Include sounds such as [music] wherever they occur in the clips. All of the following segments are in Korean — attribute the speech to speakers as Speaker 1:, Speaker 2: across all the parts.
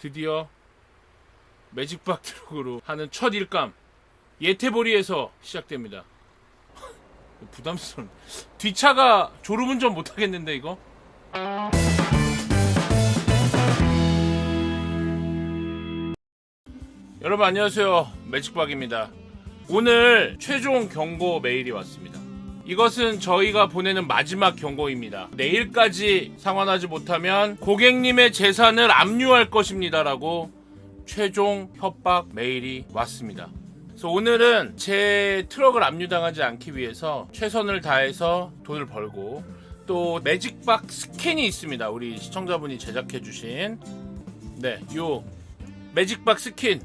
Speaker 1: 드디어 매직박 트럭으로 하는 첫 일감 예태보리에서 시작됩니다. [laughs] 부담스러운. 뒷차가 졸음운전 못하겠는데 이거? 여러분 안녕하세요 매직박입니다. 오늘 최종 경고 메일이 왔습니다. 이것은 저희가 보내는 마지막 경고입니다. 내일까지 상환하지 못하면 고객님의 재산을 압류할 것입니다라고 최종 협박 메일이 왔습니다. 그래서 오늘은 제 트럭을 압류당하지 않기 위해서 최선을 다해서 돈을 벌고 또 매직박 스캔이 있습니다. 우리 시청자분이 제작해 주신 네, 요 매직박 스킨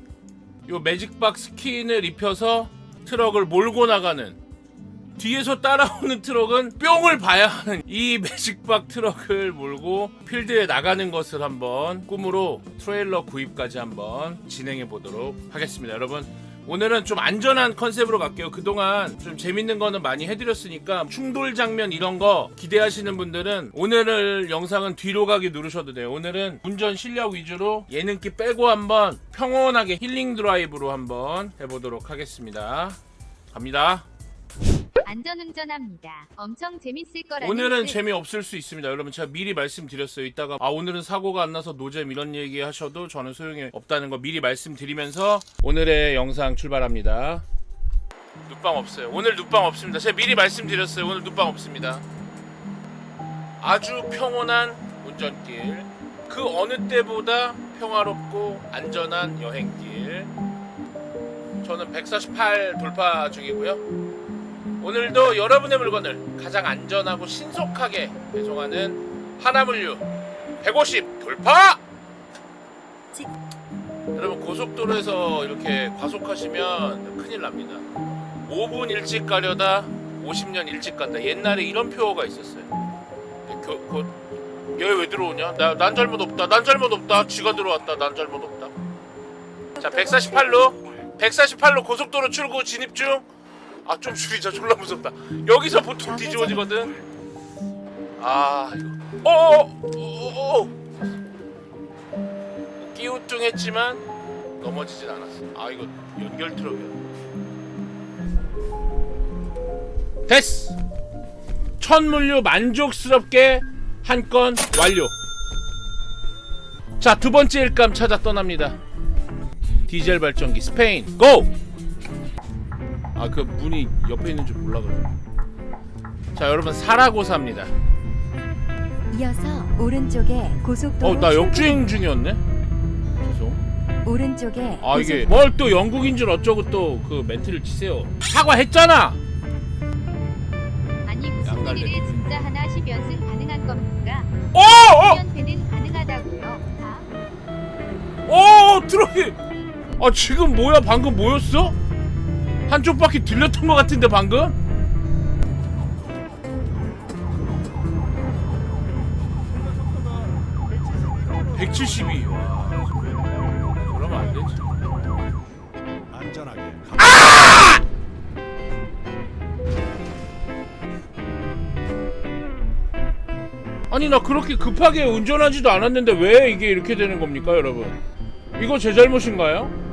Speaker 1: 요 매직박 스킨을 입혀서 트럭을 몰고 나가는 뒤에서 따라오는 트럭은 뿅을 봐야 하는 이 매직박 트럭을 몰고 필드에 나가는 것을 한번 꿈으로 트레일러 구입까지 한번 진행해 보도록 하겠습니다. 여러분 오늘은 좀 안전한 컨셉으로 갈게요. 그동안 좀 재밌는 거는 많이 해드렸으니까 충돌 장면 이런 거 기대하시는 분들은 오늘을 영상은 뒤로 가기 누르셔도 돼요. 오늘은 운전 실력 위주로 예능기 빼고 한번 평온하게 힐링 드라이브로 한번 해보도록 하겠습니다. 갑니다.
Speaker 2: 안전운전합니다. 엄청 재밌을 거라는
Speaker 1: 오늘은
Speaker 2: 뜻.
Speaker 1: 재미없을 수 있습니다. 여러분 제가 미리 말씀드렸어요. 이따가 아 오늘은 사고가 안 나서 노잼 이런 얘기 하셔도 저는 소용이 없다는 거 미리 말씀드리면서 오늘의 영상 출발합니다. 눕방 없어요. 오늘 눕방 없습니다. 제가 미리 말씀드렸어요. 오늘 눕방 없습니다. 아주 평온한 운전길. 그 어느 때보다 평화롭고 안전한 여행길. 저는 148 돌파 중이고요. 오늘도 여러분의 물건을 가장 안전하고 신속하게 배송하는 하나물류 150 돌파! 여러분 고속도로에서 이렇게 과속하시면 큰일 납니다. 5분 일찍 가려다 50년 일찍 간다. 옛날에 이런 표어가 있었어요. 교, 그, 얘왜 들어오냐? 나, 난 잘못 없다. 난 잘못 없다. 쥐가 들어왔다. 난 잘못 없다. 자, 148로 148로 고속도로 출구 진입 중. 아 좀 줄이자 졸라 무섭다. 여기서 보통 뒤집어지거든. 아. 이거. 어어어어 끼우뚱했지만 넘어지진 않았어. 아 이거 연결 트럭이야. 됐어. 첫 물류 만족스럽게 한 건 완료. 자 두 번째 일감 찾아 떠납니다. 디젤 발전기 스페인 고! 아 그 문이 옆에 있는 줄 몰라가지고 자 여러분 사라고사입니다
Speaker 3: 이어서 오른쪽에 고속도로
Speaker 1: 어 나 역주행 중이었네 죄송
Speaker 3: 오른쪽에
Speaker 1: 아 이게 뭘 또 영국인 줄 어쩌고 또 그 멘트를 치세요 사과했잖아
Speaker 2: 아니 무슨
Speaker 1: 양갈래.
Speaker 2: 일을 진짜 하나 10연승 가능한 겁니까?
Speaker 1: 어! 어!
Speaker 2: 10연패는 가능하다고요. 아,
Speaker 1: 어! 트럭이 아 지금 뭐야 방금 뭐였어? 한쪽 바퀴 들렸던 것 같은데 방금? (172) 그러면 안 되지
Speaker 4: 안전하게
Speaker 1: 아니 나 그렇게 급하게 운전하지도 않았는데 왜 이게 이렇게 되는 겁니까 여러분 이거 제 잘못인가요?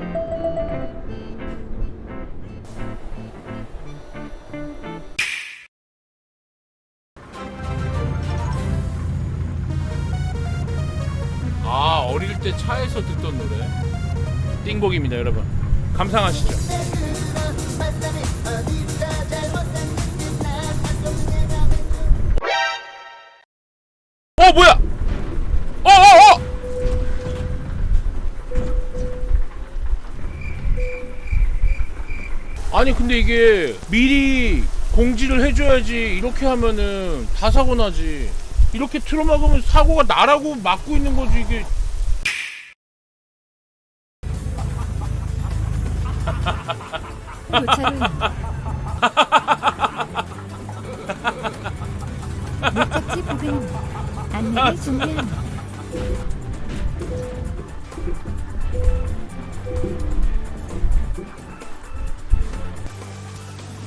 Speaker 1: 때 차에서 듣던 노래. 띵곡입니다 여러분. 감상하시죠. 어 뭐야? 어어 어! 아니 근데 이게 미리 공지를 해줘야지 이렇게 하면은 다 사고 나지. 이렇게 틀어막으면 사고가 나라고 막고 있는 거지 이게
Speaker 3: 도차로입니다. 목적지 부근입니다. 안내를 준비합니다.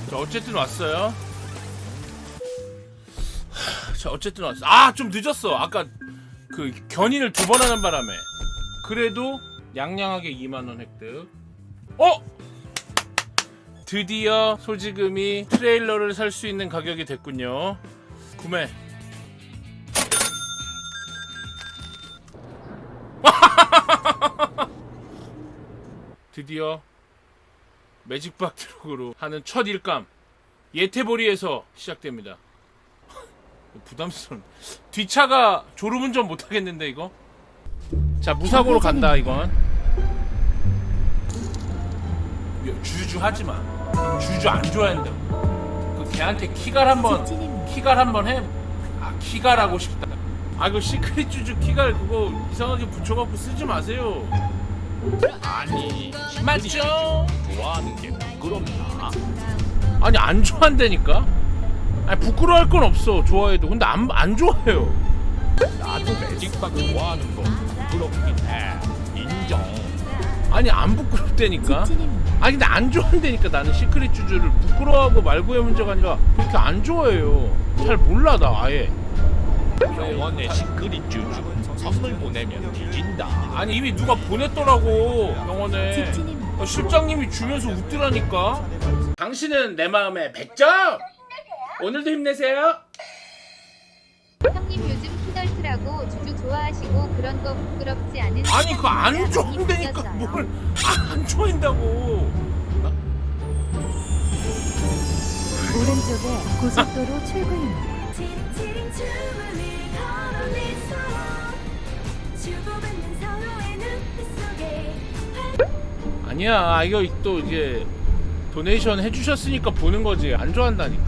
Speaker 1: 자 어쨌든 왔어요 하, 자 어쨌든 왔어 아 좀 늦었어 아까 그 견인을 두 번 하는 바람에 그래도 양양하게 2만 원 획득 어? 드디어 소지금이 트레일러를 살 수 있는 가격이 됐군요. 구매. [laughs] 드디어 매직박 트럭으로 하는 첫 일감 예태보리에서 시작됩니다. 부담스러운. 뒷차가 졸음운전 못하겠는데 이거? 자 무사고로 간다 이건 주주 하지 마 주주 안 좋아한다고 그 걔한테 키갈 한번. 키갈 한번 해. 아 키갈 하고 싶다. 아 이거 시크릿 주주 키갈 그거 이상하게 붙여갖고 쓰지 마세요. 아니 맞죠?
Speaker 5: 좋아하는 게 부끄럽나?
Speaker 1: 아니 안 좋아한다니까. 아니 부끄러워할 건 없어 좋아해도 근데 안 안 좋아해요.
Speaker 5: 나도 매직박 좋아하는 거 부끄럽긴 해. 인정.
Speaker 1: 아니 안 부끄럽다니까. 아니 근데 안 좋아한다니까 나는 시크릿 주주를 부끄러워하고 말고의 문제가 아니라 그렇게 안 좋아해요. 잘 몰라 나 아예.
Speaker 5: 병원에 시크릿 주주 선물 보내면 뒤진다.
Speaker 1: 아니 이미 누가 보냈더라고 병원에.
Speaker 3: 직진입니다.
Speaker 1: 어, 실장님이 주면서 웃더라니까. 당신은 내 마음에 100점. 오늘도 힘내세요.
Speaker 2: 그런 거 부끄럽지 않은
Speaker 1: 아니 그거 안
Speaker 2: 많이
Speaker 1: 좋아한다니까
Speaker 2: 느꼈어요.
Speaker 1: 뭘안 좋아한다고.
Speaker 3: 오른쪽에 고속도로 출구입니다.
Speaker 6: 지친 춤을 걸어내서 주고받는 서로의 눈빛 속에
Speaker 1: 아니야 이거 또 이게 도네이션 해주셨으니까 보는 거지 안 좋아한다니까.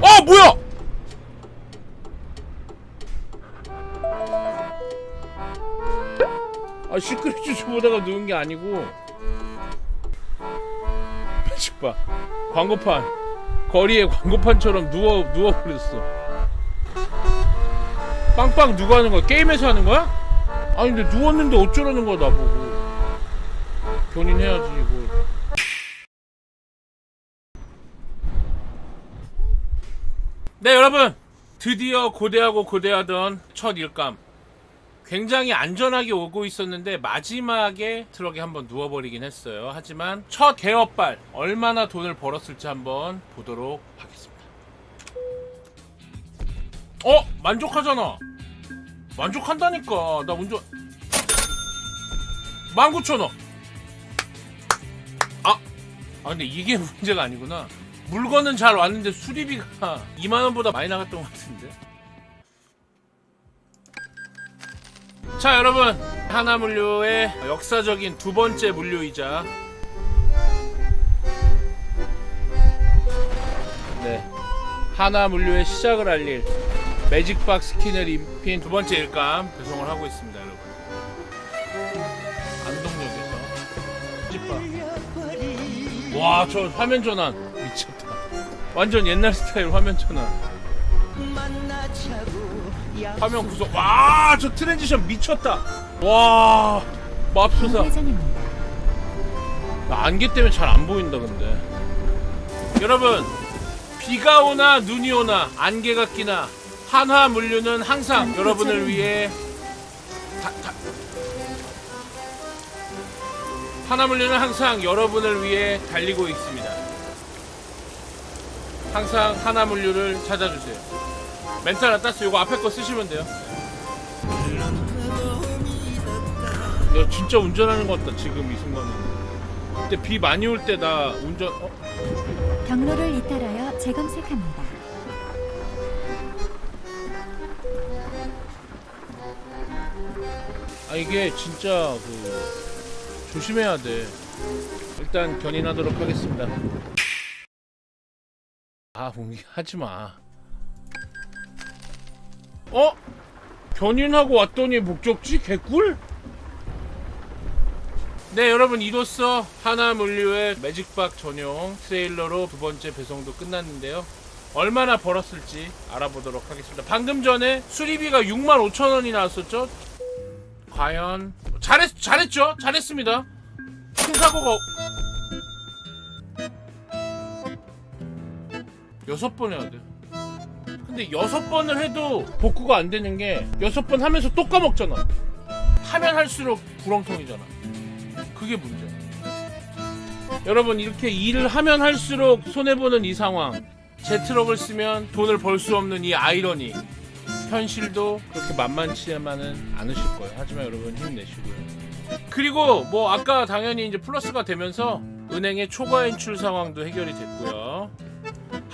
Speaker 1: 어 뭐야? 아 시크릿 주주 보다가 누운 게 아니고. 매직 봐 광고판. 거리에 광고판처럼 누워 누워 버렸어. 빵빵 누가 하는 거야? 게임에서 하는 거야? 아니 근데 누웠는데 어쩌라는 거야 나보고. 견인해야지 이거. 네 여러분. 드디어 고대하고 고대하던 첫 일감 굉장히 안전하게 오고 있었는데 마지막에 트럭에 한번 누워버리긴 했어요. 하지만 첫 개업발 얼마나 돈을 벌었을지 한번 보도록 하겠습니다. 어? 만족하잖아. 만족한다니까. 나 운전. 19,000원. 아! 아 근데 이게 [laughs] 문제가 아니구나. 물건은 잘 왔는데 수리비가 2만 원보다 많이 나갔던 것 같은데 자 여러분. 하나물류의 역사적인 두 번째 물류이자. 네. 하나물류의 시작을 알릴 매직박 스킨을 입힌 두 번째 일감 배송을 하고 있습니다 여러분. 안동역에서. 찌빠 와저 화면 전환. 미쳤다. 완전 옛날 스타일 화면 전환 화면 구성 와저 트랜지션 미쳤다 와 맙소사. 나 안개 때문에 잘 안 보인다 근데 여러분 비가 오나 눈이 오나 안개가 끼나 한화 물류는 항상 여러분을. 위해 다, 다. 한화 물류는 항상 여러분을 위해 달리고 있습니다 항상 한화 물류를 찾아주세요 멘탈 안 땄어. 이거 앞에 거 쓰시면 돼요. 야 진짜 운전하는 것 같다 지금 이 순간에. 그때 비 많이 올 때 나 운전 어?
Speaker 3: 경로를 이탈하여 재검색합니다.
Speaker 1: 아 이게 진짜 그 조심해야 돼. 일단 견인하도록 하겠습니다. 아 공기 하지마 어? 견인하고 왔더니 목적지? 개꿀? 네 여러분 이로써 하나물류의 매직박 전용 트레일러로 두 번째 배송도 끝났는데요. 얼마나 벌었을지 알아보도록 하겠습니다. 방금 전에 수리비가 6만 5천 원이 나왔었죠? 과연 잘했 잘했죠? 잘했습니다. 큰 사고가 없- 여섯 번 해야 돼 근데 여섯 번을 해도 복구가 안 되는 게 여섯 번 하면서 또 까먹잖아. 하면 할수록 구렁텅이잖아. 그게 문제야. 여러분 이렇게 일을 하면 할수록 손해 보는 이 상황. 제 트럭을 쓰면 돈을 벌 수 없는 이 아이러니. 현실도 그렇게 만만치만은 않으실 거예요. 하지만 여러분 힘내시고요. 그리고 뭐 아까 당연히 이제 플러스가 되면서 은행의 초과 인출 상황도 해결이 됐고요.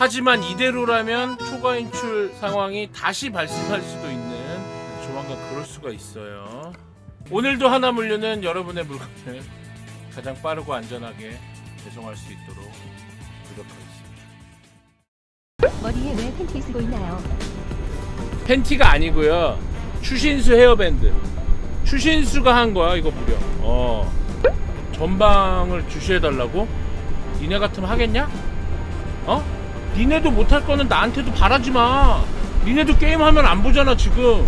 Speaker 1: 하지만 이대로라면 초과 인출 상황이 다시 발생할 수도 있는 조만간 그럴 수가 있어요. 오늘도 하나 물류는 여러분의 물건을 가장 빠르고 안전하게 배송할 수 있도록 노력하겠습니다.
Speaker 3: 머리에 왜 팬티 쓰고 있나요?
Speaker 1: 팬티가 아니고요. 추신수 헤어밴드. 추신수가 한 거야 이거 무려. 어. 전방을 주시해달라고? 니네 같으면 하겠냐? 어? 니네도 못할 거는 나한테도 바라지 마. 니네도 게임하면 안 보잖아 지금.